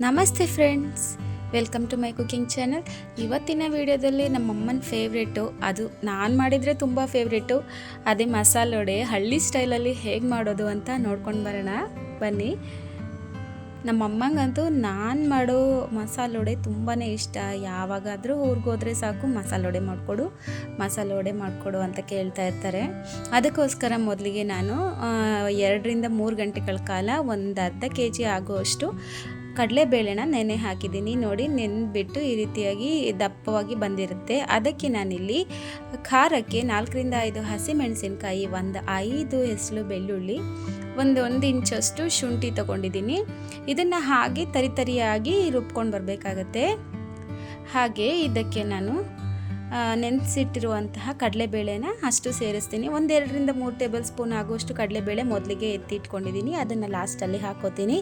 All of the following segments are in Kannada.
ನಮಸ್ತೆ friends. Welcome to my cooking channel ಇವತ್ತಿನ ವಿಡಿಯೋದಲ್ಲಿ ನಮ್ಮಮ್ಮನ ಫೇವ್ರೇಟು ಅದು ನಾನು ಮಾಡಿದರೆ ತುಂಬ ಫೇವ್ರೇಟು ಅದೇ ಮಸಾಲೆ ವಡೆ ಹಳ್ಳಿ ಸ್ಟೈಲಲ್ಲಿ ಹೇಗೆ ಮಾಡೋದು ಅಂತ ನೋಡ್ಕೊಂಡು ಬರೋಣ. ಬನ್ನಿ. ನಮ್ಮಮ್ಮಂಗಂತೂ ನಾನು ಮಾಡೋ ಮಸಾಲೆ ವಡೆ ತುಂಬಾ ಇಷ್ಟ. ಯಾವಾಗಾದರೂ ಹೋದರೆ ಸಾಕು ಮಸಾಲೆ ವಡೆ ಮಾಡಿಕೊಡು ಮಸಾಲೆ ವಡೆ ಮಾಡಿಕೊಡು ಅಂತ ಕೇಳ್ತಾ ಇರ್ತಾರೆ. ಅದಕ್ಕೋಸ್ಕರ ಮೊದಲಿಗೆ ನಾನು ಎರಡರಿಂದ ಮೂರು ಗಂಟೆಗಳ ಕಾಲ ಒಂದು ಅರ್ಧ ಕೆ ಜಿ ಆಗುವಷ್ಟು ಕಡಲೆಬೇಳೆನ ನೆನೆ ಹಾಕಿದ್ದೀನಿ. ನೋಡಿ, ನೆನೆಬಿಟ್ಟು ಈ ರೀತಿಯಾಗಿ ದಪ್ಪವಾಗಿ ಬಂದಿರುತ್ತೆ. ಅದಕ್ಕೆ ನಾನಿಲ್ಲಿ ಖಾರಕ್ಕೆ ನಾಲ್ಕರಿಂದ ಐದು ಹಸಿಮೆಣಸಿನ್ಕಾಯಿ, ಒಂದು ಐದು ಹೆಸರು ಬೆಳ್ಳುಳ್ಳಿ, ಒಂದು ಒಂದು ಇಂಚಷ್ಟು ಶುಂಠಿ ತಗೊಂಡಿದ್ದೀನಿ. ಇದನ್ನು ಹಾಗೆ ತರಿತರಿಯಾಗಿ ರುಬ್ಕೊಂಡು ಬರಬೇಕಾಗತ್ತೆ. ಹಾಗೆ ಇದಕ್ಕೆ ನಾನು ನೆನೆಸಿಟ್ಟಿರುವಂತಹ ಕಡಲೆಬೇಳೆನ ಅಷ್ಟು ಸೇರಿಸ್ತೀನಿ. ಒಂದೆರಡರಿಂದ ಮೂರು ಟೇಬಲ್ ಸ್ಪೂನ್ ಆಗುವಷ್ಟು ಕಡಲೆಬೇಳೆ ಮೊದಲಿಗೆ ಎತ್ತಿಟ್ಕೊಂಡಿದ್ದೀನಿ. ಅದನ್ನು ಲಾಸ್ಟಲ್ಲಿ ಹಾಕೋತೀನಿ.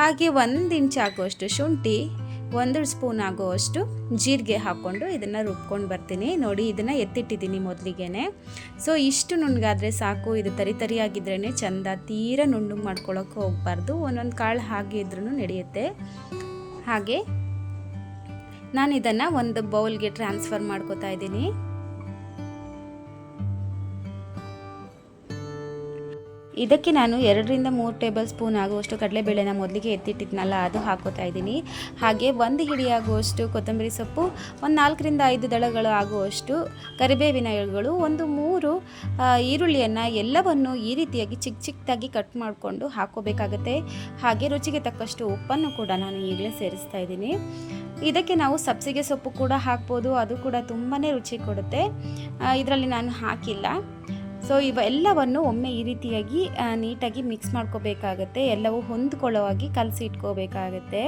ಹಾಗೆ ಒಂದು ಇಂಚ್ ಆಗುವಷ್ಟು ಶುಂಠಿ ಒಂದು ಸ್ಪೂನ್ ಆಗುವಷ್ಟು ಜೀರಿಗೆ ಹಾಕ್ಕೊಂಡು ಇದನ್ನು ರುಬ್ಕೊಂಡು ಬರ್ತೀನಿ. ನೋಡಿ, ಇದನ್ನು ಎತ್ತಿಟ್ಟಿದ್ದೀನಿ ಮೊದಲಿಗೆನೆ. ಸೊ ಇಷ್ಟು ನುಣ್ಣಗಾದರೆ ಸಾಕು. ಇದು ತರಿ ತರಿಯಾಗಿದ್ರೇ ಚಂದ ತೀರ ನುಣ್ಣಗೆ ಮಾಡ್ಕೊಳ್ಳೋಕೆ ಹೋಗಬಾರ್ದು. ಒಂದೊಂದು ಕಾಳು ಹಾಗೆ ಇದ್ರೂ ನಡೆಯುತ್ತೆ. ಹಾಗೆ ನಾನು ಇದನ್ನು ಒಂದು ಬೌಲ್ಗೆ ಟ್ರಾನ್ಸ್ಫರ್ ಮಾಡ್ಕೋತಾ ಇದ್ದೀನಿ. ಇದಕ್ಕೆ ನಾನು ಎರಡರಿಂದ ಮೂರು ಟೇಬಲ್ ಸ್ಪೂನ್ ಆಗುವಷ್ಟು ಕಡಲೆಬೇಳೆನ ಮೊದಲಿಗೆ ಎತ್ತಿಟ್ಟಿದ್ನಲ್ಲ, ಅದು ಹಾಕೋತಾ ಇದ್ದೀನಿ. ಹಾಗೆ ಒಂದು ಹಿಡಿ ಆಗುವಷ್ಟು ಕೊತ್ತಂಬರಿ ಸೊಪ್ಪು, ಒಂದು ನಾಲ್ಕರಿಂದ ಐದು ದಳಗಳು ಆಗುವಷ್ಟು ಕರಿಬೇವಿನ ಎಳೆಗಳು ಒಂದು ಮೂರು ಈರುಳ್ಳಿಯನ್ನು ಎಲ್ಲವನ್ನು ಈ ರೀತಿಯಾಗಿ ಚಿಕ್ಕ ಚಿಕ್ಕದಾಗಿ ಕಟ್ ಮಾಡಿಕೊಂಡು ಹಾಕೋಬೇಕಾಗತ್ತೆ. ಹಾಗೆ ರುಚಿಗೆ ತಕ್ಕಷ್ಟು ಉಪ್ಪನ್ನು ಕೂಡ ನಾನು ಈಗಲೇ ಸೇರಿಸ್ತಾ ಇದ್ದೀನಿ. ಇದಕ್ಕೆ ನಾವು ಸಬ್ಸಿಗೆ ಸೊಪ್ಪು ಕೂಡ ಹಾಕ್ಬೋದು, ಅದು ಕೂಡ ತುಂಬಾ ರುಚಿ ಕೊಡುತ್ತೆ. ಇದರಲ್ಲಿ ನಾನು ಹಾಕಿಲ್ಲ. ಸೊ ಇವೆಲ್ಲವನ್ನು ಒಮ್ಮೆ ಈ ರೀತಿಯಾಗಿ ನೀಟಾಗಿ ಮಿಕ್ಸ್ ಮಾಡ್ಕೋಬೇಕಾಗತ್ತೆ, ಎಲ್ಲವೂ ಹೊಂದ್ಕೊಳ್ಳೋ ಹಾಗೆ ಕಲಸಿ ಇಟ್ಕೋಬೇಕಾಗತ್ತೆ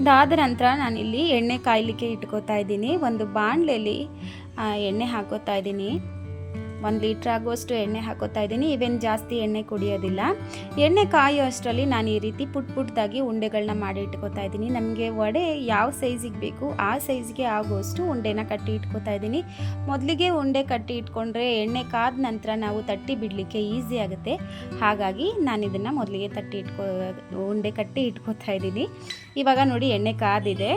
ಇದಾದ ನಂತರ ನಾನಿಲ್ಲಿ ಎಣ್ಣೆ ಕಾಯಲಿಕ್ಕೆ ಇಟ್ಕೋತಾ ಇದ್ದೀನಿ. ಒಂದು ಬಾಣಲೆಯಲ್ಲಿ ಎಣ್ಣೆ ಹಾಕೋತಾ ಇದ್ದೀನಿ. ಒಂದು ಲೀಟ್ರ್ ಆಗುವಷ್ಟು ಎಣ್ಣೆ ಹಾಕೋತಾ ಇದ್ದೀನಿ. ಇವೇನು ಜಾಸ್ತಿ ಎಣ್ಣೆ ಕುಡಿಯೋದಿಲ್ಲ. ಎಣ್ಣೆ ಕಾಯೋ ಅಷ್ಟರಲ್ಲಿ ನಾನು ಈ ರೀತಿ ಪುಟ್ ಪುಟ್ಟದಾಗಿ ಉಂಡೆಗಳನ್ನ ಮಾಡಿ ಇಟ್ಕೋತಾ ಇದ್ದೀನಿ. ನಮಗೆ ವಡೆ ಯಾವ ಸೈಜಿಗೆ ಬೇಕು ಆ ಸೈಜ್ಗೆ ಆಗುವಷ್ಟು ಉಂಡೆನ ಕಟ್ಟಿ ಇಟ್ಕೋತಾ ಇದ್ದೀನಿ. ಮೊದಲಿಗೆ ಉಂಡೆ ಕಟ್ಟಿ ಇಟ್ಕೊಂಡ್ರೆ ಎಣ್ಣೆ ಕಾದ ನಂತರ ನಾವು ತಟ್ಟಿ ಬಿಡಲಿಕ್ಕೆ ಈಸಿ ಆಗುತ್ತೆ. ಹಾಗಾಗಿ ನಾನು ಇದನ್ನು ಮೊದಲಿಗೆ ತಟ್ಟಿ ಇಟ್ಕೋ, ಉಂಡೆ ಕಟ್ಟಿ ಇಟ್ಕೋತಾ ಇದ್ದೀನಿ. ಇವಾಗ ನೋಡಿ ಎಣ್ಣೆ ಕಾದಿದೆ.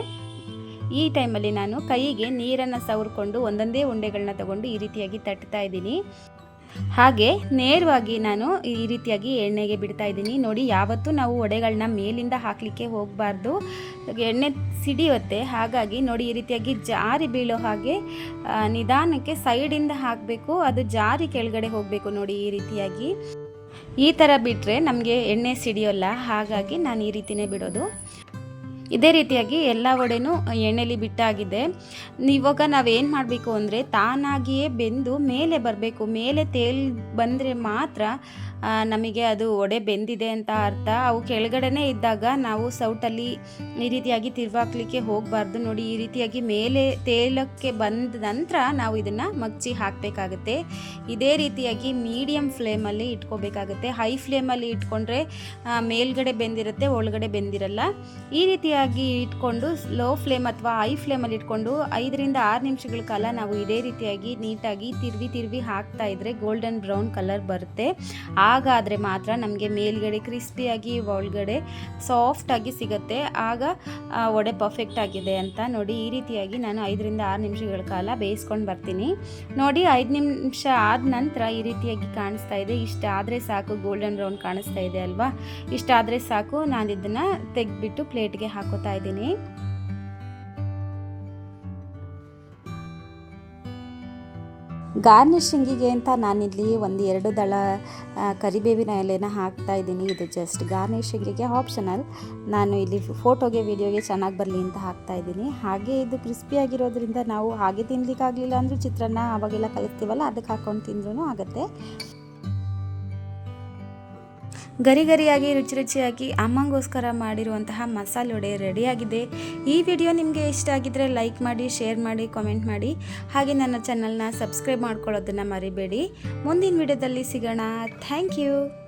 ಈ ಟೈಮಲ್ಲಿ ನಾನು ಕೈಗೆ ನೀರನ್ನು ಸವರ್ಕೊಂಡು ಒಂದೊಂದೇ ಉಂಡೆಗಳನ್ನ ತಗೊಂಡು ಈ ರೀತಿಯಾಗಿ ತಟ್ತಾ ಇದ್ದೀನಿ. ಹಾಗೆ ನೇರವಾಗಿ ನಾನು ಈ ರೀತಿಯಾಗಿ ಎಣ್ಣೆಗೆ ಬಿಡ್ತಾ ಇದ್ದೀನಿ. ನೋಡಿ, ಯಾವತ್ತೂ ನಾವು ಒಡೆಗಳನ್ನ ಮೇಲಿಂದ ಹಾಕಲಿಕ್ಕೆ ಹೋಗಬಾರ್ದು. ಎಣ್ಣೆ ಸಿಡಿಯುತ್ತೆ. ಹಾಗಾಗಿ ನೋಡಿ, ಈ ರೀತಿಯಾಗಿ ಜಾರಿ ಬೀಳೋ ಹಾಗೆ ನಿಧಾನಕ್ಕೆ ಸೈಡಿಂದ ಹಾಕಬೇಕು. ಅದು ಜಾರಿ ಕೆಳಗಡೆ ಹೋಗಬೇಕು ನೋಡಿ ಈ ರೀತಿಯಾಗಿ. ಈ ಥರ ಬಿಟ್ಟರೆ ನಮಗೆ ಎಣ್ಣೆ ಸಿಡಿಯೋಲ್ಲ. ಹಾಗಾಗಿ ನಾನು ಈ ರೀತಿಯೇ ಬಿಡೋದು. ಇದೇ ರೀತಿಯಾಗಿ ಎಲ್ಲ ವಡೆನೂ ಎಣ್ಣೆಲಿ ಬಿಟ್ಟಾಗಿದೆ. ಇವಾಗ ನಾವೇನು ಮಾಡಬೇಕು ಅಂದರೆ ತಾನಾಗಿಯೇ ಬೆಂದು ಮೇಲೆ ಬರಬೇಕು. ಮೇಲೆ ತೇಲ್ ಬಂದರೆ ಮಾತ್ರ ನಮಗೆ ಅದು ವಡೆ ಬೆಂದಿದೆ ಅಂತ ಅರ್ಥ. ಅವು ಕೆಳಗಡೆನೇ ಇದ್ದಾಗ ನಾವು ಸೌಟಲ್ಲಿ ಈ ರೀತಿಯಾಗಿ ತಿರ್ವಾಕ್ಲಿಕ್ಕೆ ಹೋಗಬಾರ್ದು ನೋಡಿ. ಈ ರೀತಿಯಾಗಿ ಮೇಲೆ ತೇಲಕ್ಕೆ ಬಂದ ನಂತರ ನಾವು ಇದನ್ನು ಮಗ್ಚಿ ಹಾಕಬೇಕಾಗುತ್ತೆ. ಇದೇ ರೀತಿಯಾಗಿ ಮೀಡಿಯಮ್ ಫ್ಲೇಮಲ್ಲಿ ಇಟ್ಕೋಬೇಕಾಗುತ್ತೆ. ಹೈ ಫ್ಲೇಮಲ್ಲಿ ಇಟ್ಕೊಂಡ್ರೆ ಮೇಲ್ಗಡೆ ಬೆಂದಿರುತ್ತೆ, ಒಳಗಡೆ ಬೆಂದಿರಲ್ಲ. ಈ ರೀತಿಯಾಗಿ ಇಟ್ಕೊಂಡು ಲೋ ಫ್ಲೇಮ್ ಅಥವಾ ಹೈ ಫ್ಲೇಮಲ್ಲಿ ಇಟ್ಕೊಂಡು ಐದರಿಂದ ಆರು ನಿಮಿಷಗಳ ಕಾಲ ನಾವು ಇದೇ ರೀತಿಯಾಗಿ ನೀಟಾಗಿ ತಿರ್ವಿ ತಿರ್ವಿ ಹಾಕ್ತಾ ಇದ್ರೆ ಗೋಲ್ಡನ್ ಬ್ರೌನ್ ಕಲರ್ ಬರುತ್ತೆ. ಹಾಗಾದರೆ ಮಾತ್ರ ನಮಗೆ ಮೇಲ್ಗಡೆ ಕ್ರಿಸ್ಪಿಯಾಗಿ ಒಳಗಡೆ ಸಾಫ್ಟಾಗಿ ಸಿಗುತ್ತೆ. ಆಗ ವಡೆ ಪರ್ಫೆಕ್ಟ್ ಆಗಿದೆ ಅಂತ ನೋಡಿ ಈ ರೀತಿಯಾಗಿ ನಾನು ಐದರಿಂದ ಆರು ನಿಮಿಷಗಳ ಕಾಲ ಬೇಯಿಸ್ಕೊಂಡು ಬರ್ತೀನಿ. ನೋಡಿ ಐದು ನಿಮಿಷ ಆದ ನಂತರ ಈ ರೀತಿಯಾಗಿ ಕಾಣಿಸ್ತಾ ಇದೆ. ಇಷ್ಟ ಆದರೆ ಸಾಕು ಗೋಲ್ಡನ್ ಬ್ರೌನ್ ಕಾಣಿಸ್ತಾ ಇದೆ ಅಲ್ವಾ? ಇಷ್ಟ ಆದರೆ ಸಾಕು ನಾನು ಇದನ್ನು ತೆಗೆದ್ಬಿಟ್ಟು ಪ್ಲೇಟ್ಗೆ ಹಾಕೋತಾ ಇದ್ದೀನಿ. ಗಾರ್ನಿಷಿಂಗಿಗೆ ಅಂತ ನಾನಿಲ್ಲಿ ಒಂದು ಎರಡು ದಳ ಕರಿಬೇವಿನ ಎಲೆನ ಹಾಕ್ತಾ ಇದ್ದೀನಿ. ಇದು ಜಸ್ಟ್ ಗಾರ್ನಿಷಿಂಗಿಗೆ ಆಪ್ಷನಲ್ ನಾನು ಇಲ್ಲಿ ಫೋಟೋಗೆ ವಿಡಿಯೋಗೆ ಚೆನ್ನಾಗಿ ಬರಲಿ ಅಂತ ಹಾಕ್ತಾ ಇದ್ದೀನಿ. ಹಾಗೆ ಇದು ಕ್ರಿಸ್ಪಿಯಾಗಿರೋದ್ರಿಂದ ನಾವು ಹಾಗೆ ತಿನ್ಲಿಕ್ಕಾಗಲಿಲ್ಲ ಅಂದರೂ ಚಿತ್ರಾನ್ನ ಅವಾಗೆಲ್ಲ ಕಲಿಸ್ತೀವಲ್ಲ ಅದಕ್ಕೆ ಹಾಕ್ಕೊಂಡು ತಿಂದ್ರೂ ಆಗುತ್ತೆ. ಗರಿ ಗರಿಯಾಗಿ ರುಚಿ ರುಚಿಯಾಗಿ ಅಮ್ಮಂಗೋಸ್ಕರ ಮಾಡಿರುವಂತಹ ಮಸಾಲೆ ವಡೆ ರೆಡಿಯಾಗಿದೆ. ಈ ವಿಡಿಯೋ ನಿಮಗೆ ಇಷ್ಟ ಆಗಿದ್ರೆ ಲೈಕ್ ಮಾಡಿ, ಶೇರ್ ಮಾಡಿ, ಕಾಮೆಂಟ್ ಮಾಡಿ. ಹಾಗೆ ನನ್ನ ಚಾನಲ್ನ ಸಬ್ಸ್ಕ್ರೈಬ್ ಮಾಡ್ಕೊಳ್ಳೋದನ್ನು ಮರಿಬೇಡಿ. ಮುಂದಿನ ವಿಡಿಯೋದಲ್ಲಿ ಸಿಗೋಣ. Thank you